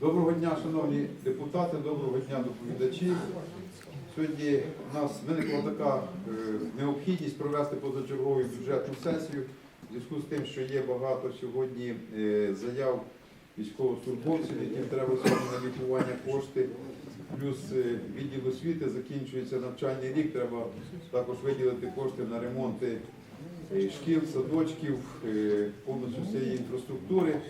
Доброго дня, шановні депутати, доброго дня, доповідачі. Сьогодні у нас виникла така е, необхідність провести позачергову бюджетну сесію в зв'язку з тим, що є багато сьогодні е, заяв військовослужбовців, яким треба сьогодні на лікування кошти. Плюс е, відділ освіти закінчується навчальний рік, треба також виділити кошти на ремонти шкіл, садочків, е, повністю всієї інфраструктури.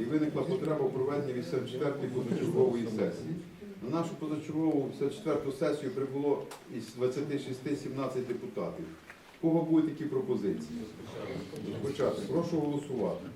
І виникла потреба в проведенні 84-ї позачергової сесії. На нашу позачергову 54-ту сесію прибуло із 26 17 депутатів. У кого будуть такі пропозиції? Спочатку Прошу голосувати.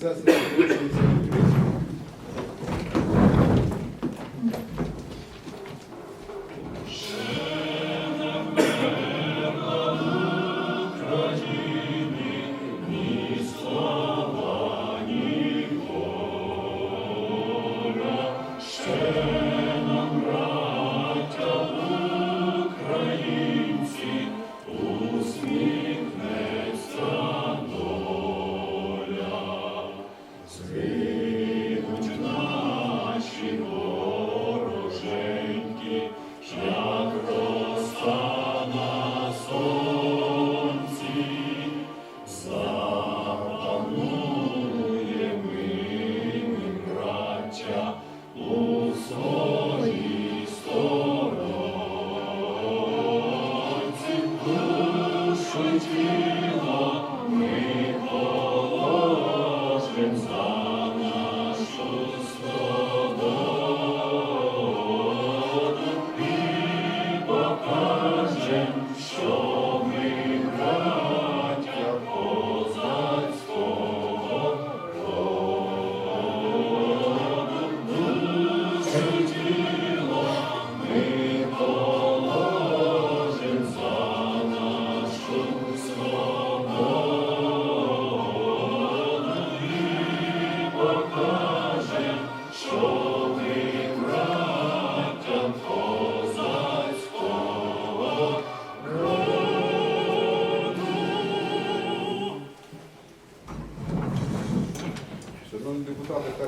19 сесія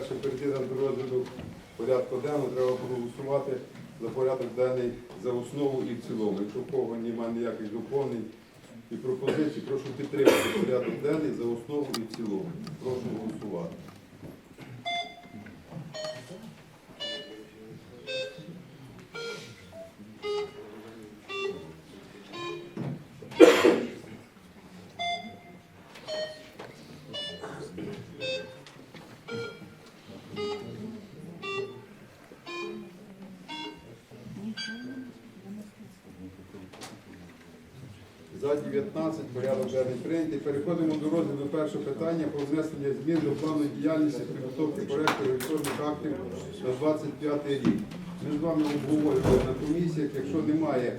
перше перейти до розгляду порядку денного, треба проголосувати за порядок денний за основу і в цілому. Якщо в кого немає ніяких доповнень і пропозицій, прошу підтримати порядок денний за основу і в цілому. Прошу голосувати. За 19 порядок денний прийнятий. Переходимо до розгляду першого питання про внесення змін до плану діяльності підготовки проекту ревізорних актів на 25 рік. Ми з вами обговорювали на комісіях. Якщо немає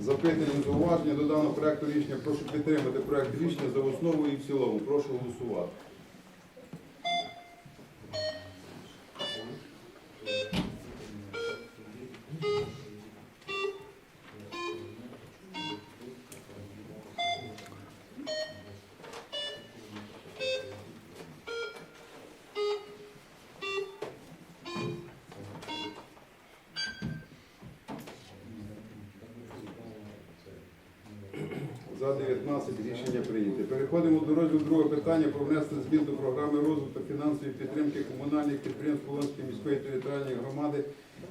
запитань зауваження до даного проекту рішення, прошу підтримати проект рішення за основу і в цілому. Прошу голосувати. За 19 рішення прийняте. Переходимо до розгляду другого питання про внесення змін до програми розвитку фінансової підтримки комунальних підприємств Полонської міської територіальної громади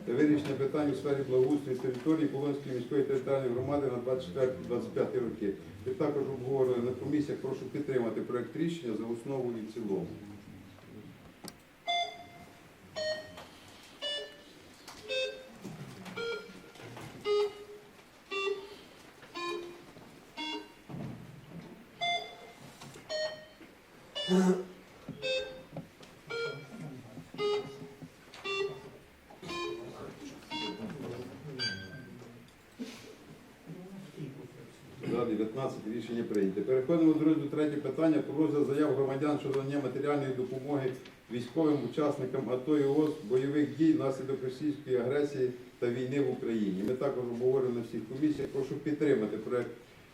та вирішення питань у сфері благоустрою території Полонської міської територіальної громади на 24-25 роки. Ви також обговорили на комісіях. Прошу підтримати проект рішення за основу і в цілому. 19 рішення прийнято. Переходимо до розгляду третє питання про розгляд заяв громадян щодо надання матеріальної допомоги військовим учасникам АТО і ООС бойових дій внаслідок російської агресії та війни в Україні. Ми також обговорили на всіх комісіях. Прошу підтримати проект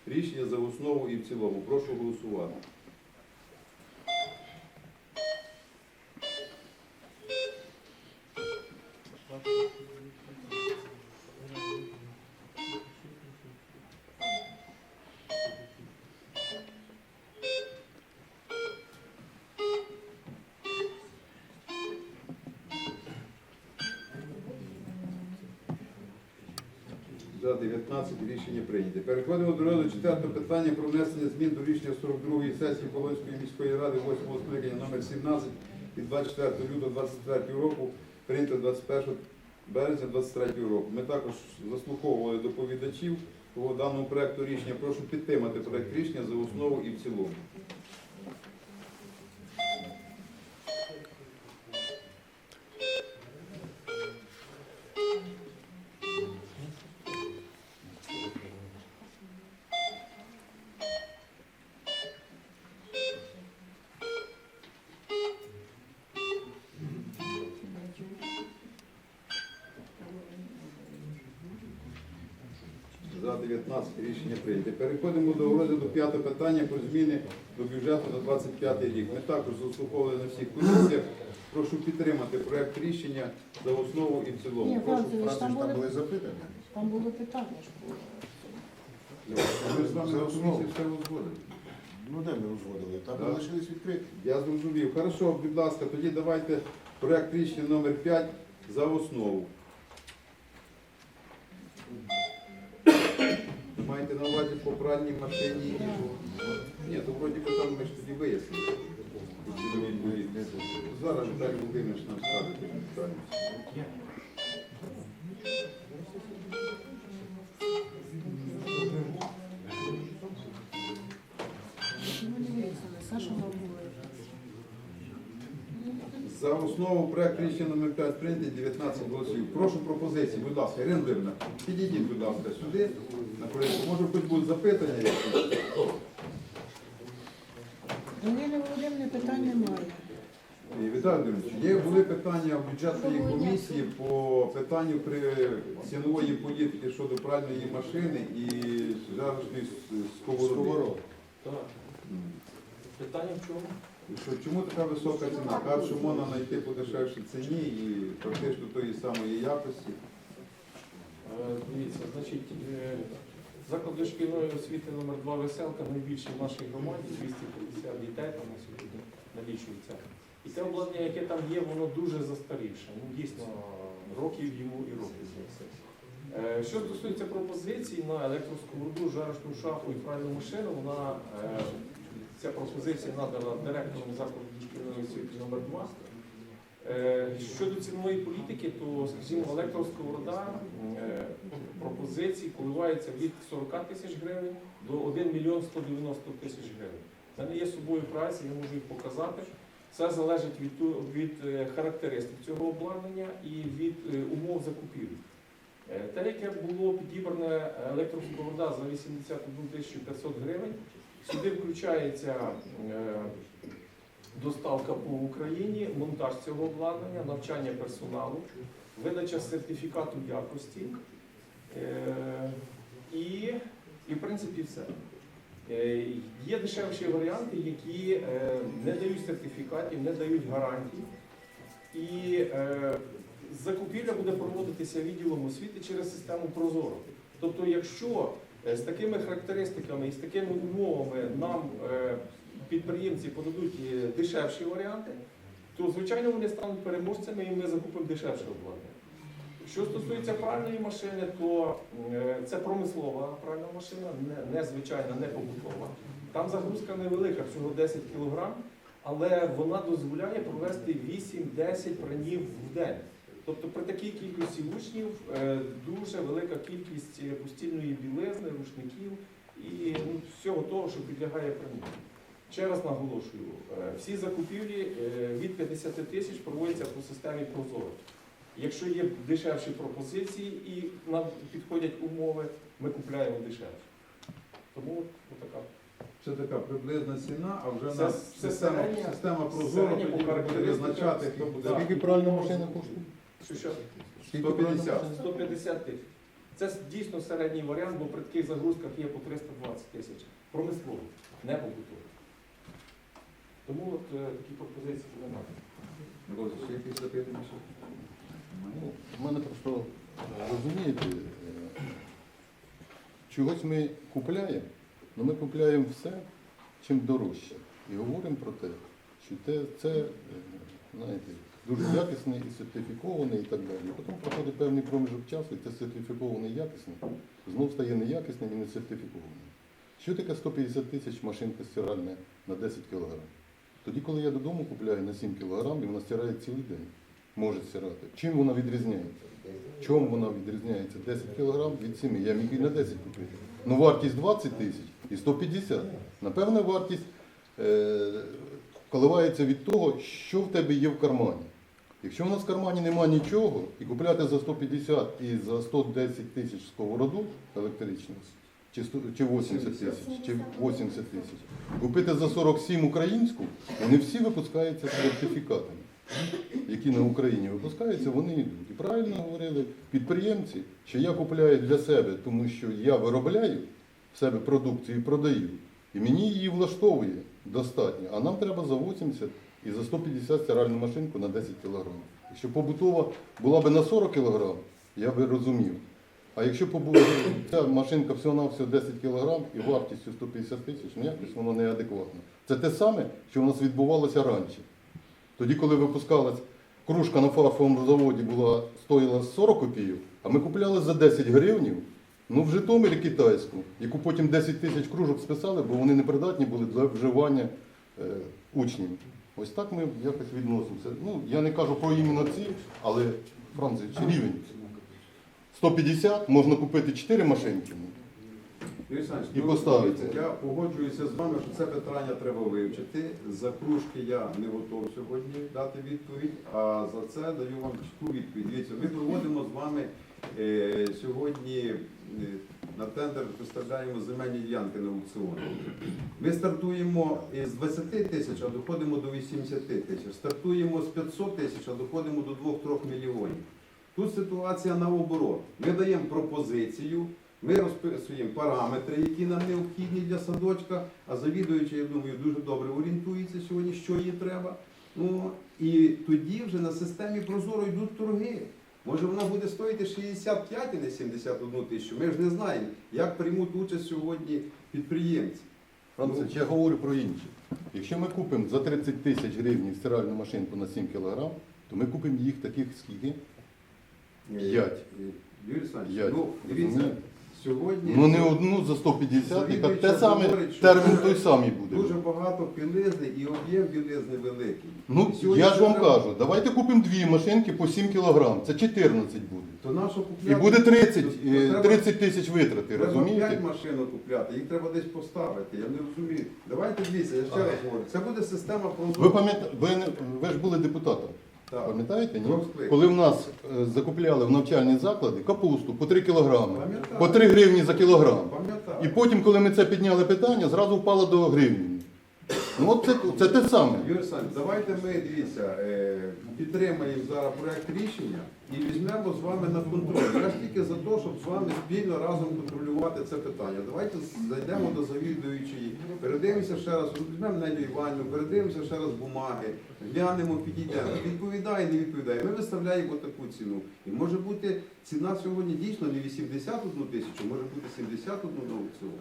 рішення за основу і в цілому. Прошу голосувати. За 19 рішення прийнято. Переходимо до розгляду четвертого питання про внесення змін до рішення 42-ї сесії Полонської міської ради 8 скликання номер 17 від 24 лютого 2023 року, прийнято 21 березня 2023 року. Ми також заслуховували доповідачів по даному проекту рішення. Прошу підтримати проект рішення за основу і в цілому. За 19 рішення прийнято. Переходимо до розгляду п'ятого питання про зміни до бюджету на 25 рік. Ми також заслуховували на всіх комісіях. Прошу підтримати проект рішення за основу і в цілому. Ні, Прошу Францевич, Францич, там там були, запитання. там було питання ж було. Ми з вами За на основу. комісії все узгодили. Ну де ми узгодили? Там Да. залишились відкриті. Я зрозумів. Хорошо, будь ласка, тоді давайте проект рішення номер 5 за основу. Маєте на увазі по пральній машині. Ні, то вроді би там ми ж тоді вияснили. Зараз Віталій Володимирович нам скаже. За основу проект рішення номер 5 прийнятий 19 голосів. Прошу пропозиції, будь ласка, Ірина Дивна, підійдіть, будь ласка, сюди. На. Може, хоч будуть запитання якісь? Ніни Володимирівни питань немає. І, Віталій Володимирович, є були питання в бюджетної комісії по питанню при цінової політики щодо пральної машини і жарочної с- сковороди. Сковород. Так. М. Питання в чому? Що, чому така висока ціна? Кажуть, що можна знайти по дешевшій ціні і практично тої самої якості. Е, Дивіться, значить, е, заклад дошкільної освіти номер 2 Веселка найбільший в нашій громаді, 250 дітей там на сьогодні налічується. І те обладнання, яке там є, воно дуже застарівше. Ну, дійсно, років йому і років все. Е, Що стосується пропозицій на електросковороду, жарочну шафу і пральну машину, вона е, ця пропозиція надана директором закладу дошкільної освіти номер 2 Е, Щодо цінової політики, то, скажімо, електросковорода е, пропозиції коливаються від 40 тисяч гривень до 1 мільйон 190 тисяч гривень. У мене є собою прайс, я можу їх показати. Це залежить від, від е, характеристик цього обладнання і від е, умов закупівлі. Е, Те, яке було підібране електросковорода за 81 тисячу 500 гривень, сюди включається е, доставка по Україні, монтаж цього обладнання, навчання персоналу, видача сертифікату якості е, і, і в принципі все. Е, Є дешевші варіанти, які е, не дають сертифікатів, не дають гарантій. І е, закупівля буде проводитися відділом освіти через систему Прозоро. Тобто, якщо з такими характеристиками і з такими умовами нам е, підприємці подадуть е, дешевші варіанти, то звичайно вони стануть переможцями і ми закупимо дешевше обладнання. Що стосується пральної машини, то е, це промислова пральна машина, не, звичайна, не побутова. Там загрузка невелика, всього 10 кг, але вона дозволяє провести 8-10 пранів в день. Тобто при такій кількості учнів е, дуже велика кількість постільної білизни, рушників і ну, всього того, що підлягає пранню. Ще раз наголошую, е, всі закупівлі е, від 50 тисяч проводяться по системі Прозоро. Якщо є дешевші пропозиції і нам підходять умови, ми купляємо дешевше. Тому от, от така. Це така приблизна ціна, а вже Це- на це система, середня- система прозора тоді буде визначати, хто буде. Скільки правильна машина коштує? Що, що? 150. 150 тисяч. Це дійсно середній варіант, бо при таких загрузках є по 320 тисяч. Промислово, не побутово. Тому от е, такі пропозиції немає. Микола, ще якісь запитання? Ну, в мене просто е, розумієте, е, чогось ми купляємо, але ми купляємо все, чим дорожче. І говоримо про те, що те, це е, знаєте, дуже якісний і сертифікований і так далі. Потім проходить певний проміжок часу, і це сертифікований і якісний, знов стає неякісним і не сертифікованим. Що таке 150 тисяч машинка стиральна на 10 кг? Тоді, коли я додому купляю на 7 кг, і вона стирає цілий день може стирати. Чим вона відрізняється? Чому вона відрізняється 10 кг від 7? Я міг і на 10 купити. Ну вартість 20 тисяч і 150. Напевне, вартість е, коливається від того, що в тебе є в кармані. Якщо в нас в кармані немає нічого, і купляти за 150 і за 110 тисяч сковороду електричну, чи, 100 чи 80 тисяч, чи 80 тисяч, купити за 47 українську, вони всі випускаються сертифікатами які на Україні випускаються, вони йдуть. І правильно говорили підприємці, що я купляю для себе, тому що я виробляю в себе продукцію і продаю. І мені її влаштовує достатньо. А нам треба за 80 і за 150 стиральну машинку на 10 кг. Якщо побутова була б на 40 кг, я би розумів. А якщо побу- ця машинка всього-навсього 10 кг і вартістю 150 тисяч, ну якось воно неадекватно. Це те саме, що у нас відбувалося раніше. Тоді, коли випускалась кружка на фарфовому заводі була, стоїла 40 копійок, а ми купляли за 10 гривнів, ну в Житомирі китайську, яку потім 10 тисяч кружок списали, бо вони непридатні були для вживання е, учнів. Ось так ми якось відносимося. Ну, я не кажу про іменно ці, але Франції, рівень. 150 можна купити 4 машинки. І ну, поставити. Я погоджуюся з вами, що це питання треба вивчити. За кружки я не готов сьогодні дати відповідь, а за це даю вам чітку відповідь. Дивіться, ми проводимо з вами е, сьогодні е, на тендер виставляємо земельні ділянки на аукціон. Ми стартуємо з 20 тисяч, а доходимо до 80 тисяч. Стартуємо з 500 тисяч, а доходимо до 2-3 мільйонів. Тут ситуація наоборот. Ми даємо пропозицію, ми розписуємо параметри, які нам необхідні для садочка, а завідуючий, я думаю, дуже добре орієнтується сьогодні, що їй треба. Ну, і тоді вже на системі Прозоро йдуть торги. Може вона буде стоїти 65, а не 71 тисячу. Ми ж не знаємо, як приймуть участь сьогодні підприємці. Францич, я говорю про інше. Якщо ми купимо за 30 тисяч гривень стиральну машинку на 7 кг, то ми купимо їх таких скільки? П'ять. Юрій Олександрович, П'ять. ну дивіться, Розумієте? сьогодні Ну не одну за 150, і те саме термін той самий буде. дуже багато білизни і об'єм білизни великий. Ну Сьогодні я ж вам треба- кажу, давайте купимо дві машинки по 7 кг, це 14 буде. То нащо І буде 30, То- то е, треба- 30 тисяч витрати, Треба розумієте? 5 машин купляти, їх треба десь поставити. Я не розумію. Давайте дивіться, я ще раз говорю. Це буде система Ви пам'ятаєте, ви, не- ви ж були депутатом. Пам'ятаєте? Ні? Коли в нас е, закупляли в навчальні заклади капусту по 3 кілограми, Пам'ятаю. по 3 гривні за кілограм. І потім, коли ми це підняли питання, зразу впало до гривні. Ну це, це те саме. Юрій Олександрович, давайте ми дивіться, е, підтримаємо зараз проект рішення і візьмемо з вами на контроль. Я ж тільки за те, щоб з вами спільно разом контролювати це питання. Давайте зайдемо до завідуючої, передивимося ще раз, візьмемо Нелю Іванівну, передивимося ще раз бумаги, глянемо, підійдемо. Відповідає, не відповідає. Ми виставляємо таку ціну. І може бути ціна сьогодні дійсно не 81 тисячу, може бути 71 на аукціон.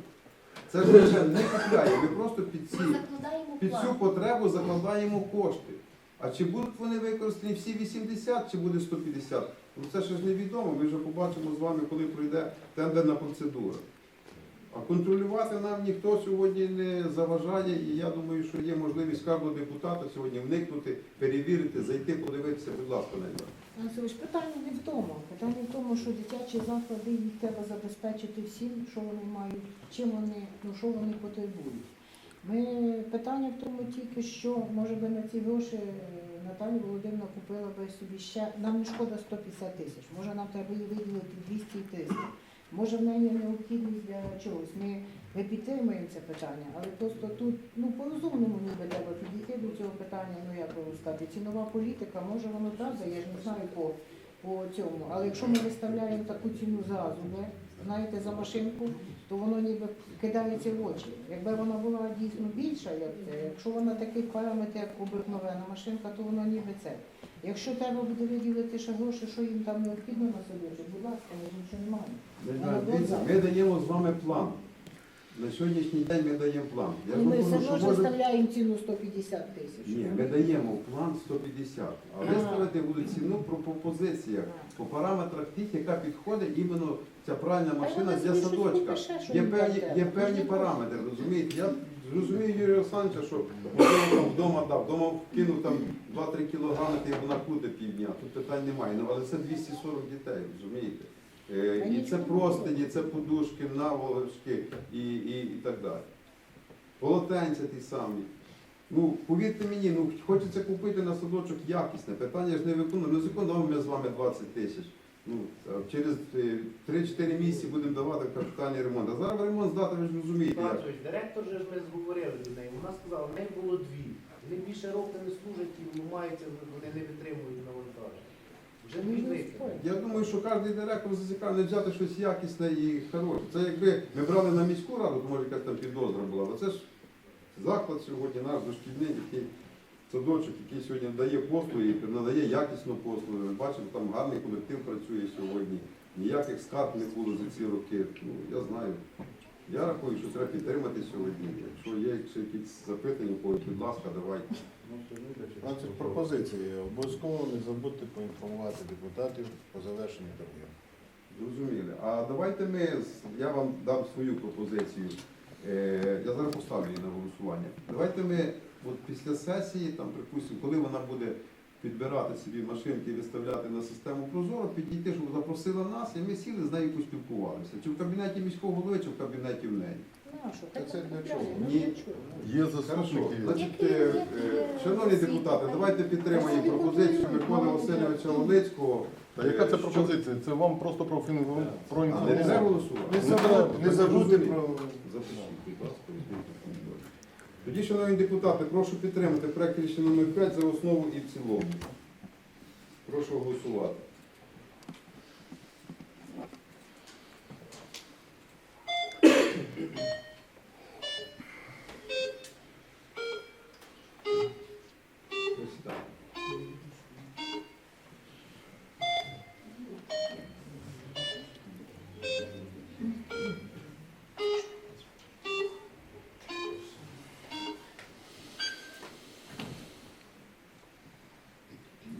Це ж вже не купляємо, ми просто під ці Закладаємо під цю план. потребу закладаємо кошти. А чи будуть вони використані всі 80, чи буде 150? Ну це ще ж невідомо. Ми вже побачимо з вами, коли пройде тендерна процедура. А контролювати нам ніхто сьогодні не заважає, і я думаю, що є можливість кожного депутата сьогодні вникнути, перевірити, зайти, подивитися, будь ласка, Нелі. Олексійович, питання не в тому. Питання в тому, що дитячі заклади їх треба забезпечити всім, що вони мають, чим вони, ну що вони потребують. Ми питання в тому тільки, що може би на ці гроші е, Наталія Володимирівна купила би собі ще. Нам не шкода 150 тисяч. Може нам треба їй виділити 200 і 300. Може в неї необхідність для чогось. Ми, ми підтримуємо це питання, але просто тут ну по-розумному ніби треба підійти до цього питання, ну як вам сказати, цінова політика, може воно правда, я ж не знаю по, по цьому. Але якщо ми виставляємо таку ціну зразу, ви знаєте, за машинку, то воно ніби кидається в очі. Якби вона була дійсно більша, як це, якщо вона таких параметрів, як обикновена машинка, то вона ніби це. Якщо треба буде виділити ще гроші, що їм там необхідно на садочок, будь ласка, ми нічого немає. Ми, ми даємо з вами план. На сьогоднішній день ми даємо план. Я І ми все одно ж може... виставляємо ціну 150 тисяч. Ні, ми даємо план 150, а Ага. виставити будуть ціну про пропозиціях, по параметрах тих, яка підходить іменно ця правильна машина для садочка. Є певні, є певні параметри, розумієте? Я розумію Юрія Олександровича, що можливо там вдома дав, вдома кинув там 2-3 кілограми, і вона буде півдня. Тут питань немає. Ну, але це 240 дітей, розумієте? Е, І це простині, це подушки, наволочки і, і, і так далі. Полотенця ті самі. Ну, повірте мені, ну хочеться купити на садочок якісне. Питання ж не виконуємо. Не зекономимо ми з вами 20 тисяч. Ну, через е, 3-4 місяці будемо давати капітальний ремонт. А зараз ремонт здати, ви ж розумієте. як. Директор же ж ми зговорили з нею. Вона сказала, в неї було дві. Вони більше року не служать і ламаються, вони не витримують навантаження. Я думаю, що кожен директор зацікавлений взяти щось якісне і хороше. Це якби ми брали на міську раду, то може якась там підозра була. Бо це ж заклад сьогодні наш дошкільний, який садочок, який сьогодні дає послуги надає якісну послугу. Ми бачимо, там гарний колектив працює сьогодні. Ніяких скарг не було за ці роки. Ну, я знаю. Я рахую, що треба підтримати сьогодні. Якщо є якісь запитання, будь ласка, давайте. Значить, пропозиції. Обов'язково не забудьте поінформувати депутатів по завершенню торгів. Зрозуміли. А давайте ми, я вам дам свою пропозицію. Е, я зараз поставлю її на голосування. Давайте ми от після сесії, там, припустимо, коли вона буде підбирати собі машинки і виставляти на систему Прозоро, підійти, щоб запросила нас, і ми сіли з нею поспілкувалися. Чи в кабінеті міського голови, чи в кабінеті в неї. Це для чого? Ні. Є Хорошо. заступники. Значить, е, е, шановні депутати, давайте підтримаємо пропозицію Миколи Васильовича Волицького. Та яка це Е, пропозиція? Це вам просто профін- А, не треба проінформувати. голосувати? Не треба, зрозуміло. про Запишіть, будь ласка. Тоді, шановні депутати, прошу підтримати проект рішення номер 5 за основу і в цілому. Прошу голосувати. Ось так.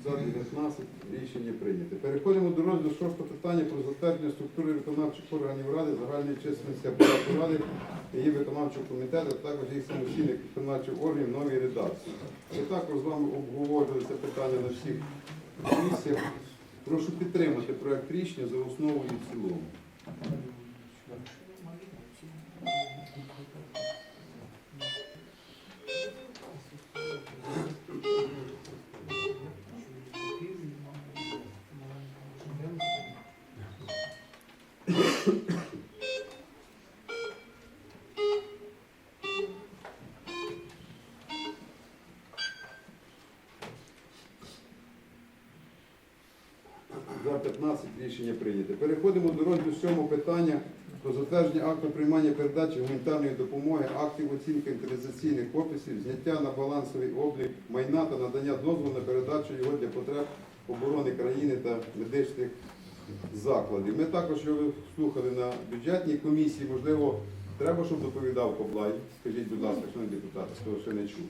За 19 рішення прийнято. Переходимо до розгляду шостого питання про затвердження структури виконавчих органів Ради, загальної численності апарату Ради, її виконавчого комітету, а також їх самостійних виконавчих органів новій редакції. Ми також з вами обговорювали це питання на всіх комісіях. Прошу підтримати проект рішення за основу і в цілому. За 15 рішення. Переходимо до розділу сьомого питання про затвердження акту приймання передачі гуманітарної допомоги, актів оцінки інвентаризаційних описів, зняття на балансовий облік майна та надання дозволу на передачу його для потреб оборони країни та медичних закладів. Ми також його слухали на бюджетній комісії. Можливо, треба, щоб доповідав Коблай. Скажіть, будь ласка, шановні депутати, хто ще не чув.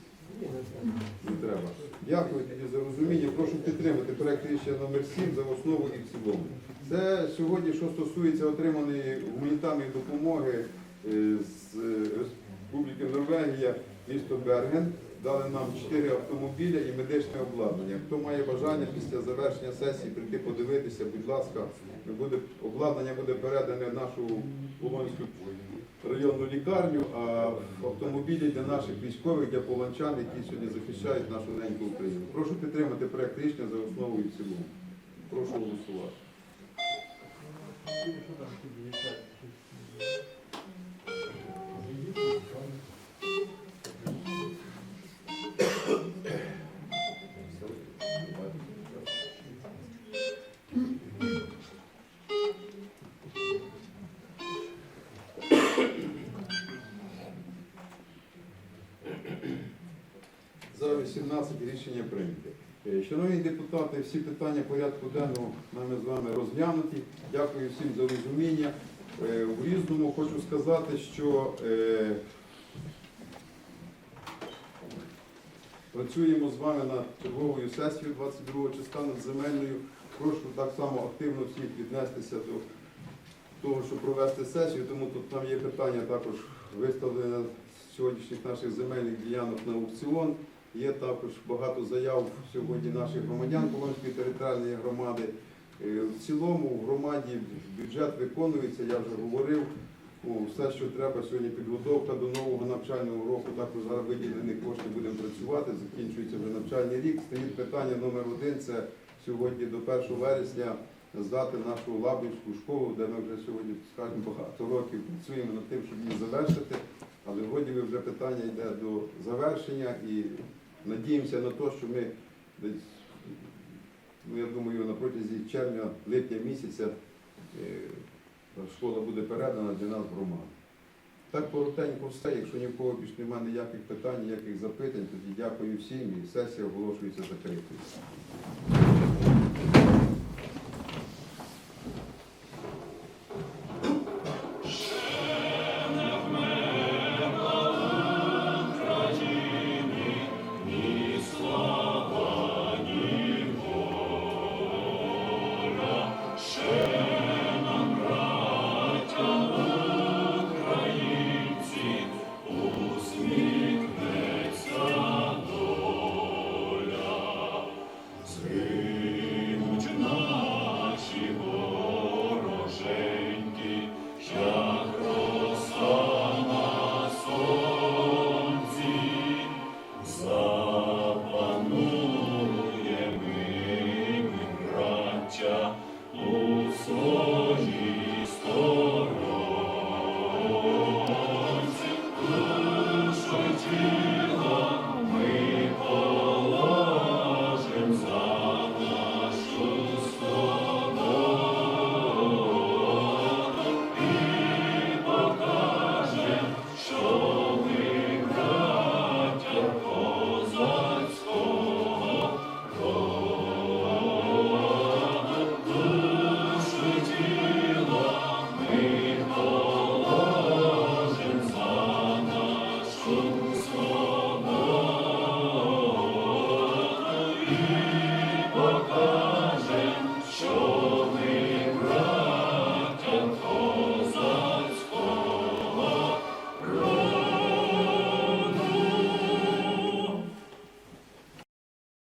Не треба. Дякую тоді за розуміння. Прошу підтримати проект рішення номер 7 за основу і в цілому. Це сьогодні, що стосується отриманої гуманітарної допомоги е, з е, Республіки Норвегія, місто Берген. Дали нам 4 автомобіля і медичне обладнання. Хто має бажання після завершення сесії прийти подивитися, будь ласка, буде, обладнання буде передане в нашу Полонську районну лікарню, а автомобілі для наших військових, для полончан, які сьогодні захищають нашу неньку Україну. Прошу підтримати проект рішення за основу і в. Прошу голосувати. За 18 рішення прийняте. Шановні депутати, всі питання порядку денного нами з вами розглянуті. Дякую всім за розуміння. Е, В різному хочу сказати, що е, працюємо з вами над черговою сесією 22 числа над земельною. Прошу так само активно всіх віднестися до того, щоб провести сесію, тому тут там є питання також виставлення сьогоднішніх наших земельних ділянок на аукціон. Є також багато заяв сьогодні наших громадян Коломської територіальної громади. Е, В цілому в громаді бюджет виконується, я вже говорив. Все, що треба сьогодні, підготовка до нового навчального року, також зараз виділені кошти будемо працювати, закінчується вже навчальний рік. Стоїть питання номер один це сьогодні до 1 вересня здати нашу Лабинську школу, де ми вже сьогодні, скажімо, багато років працюємо над тим, щоб її завершити. Але вроді вже питання йде до завершення і надіємося на те, що ми десь, ну я думаю, на протязі червня-липня місяця е, школа буде передана для нас в громаду. Так коротенько все. Якщо ні в кого більше немає ніяких питань, ніяких запитань, тоді дякую всім і сесія оголошується закритою.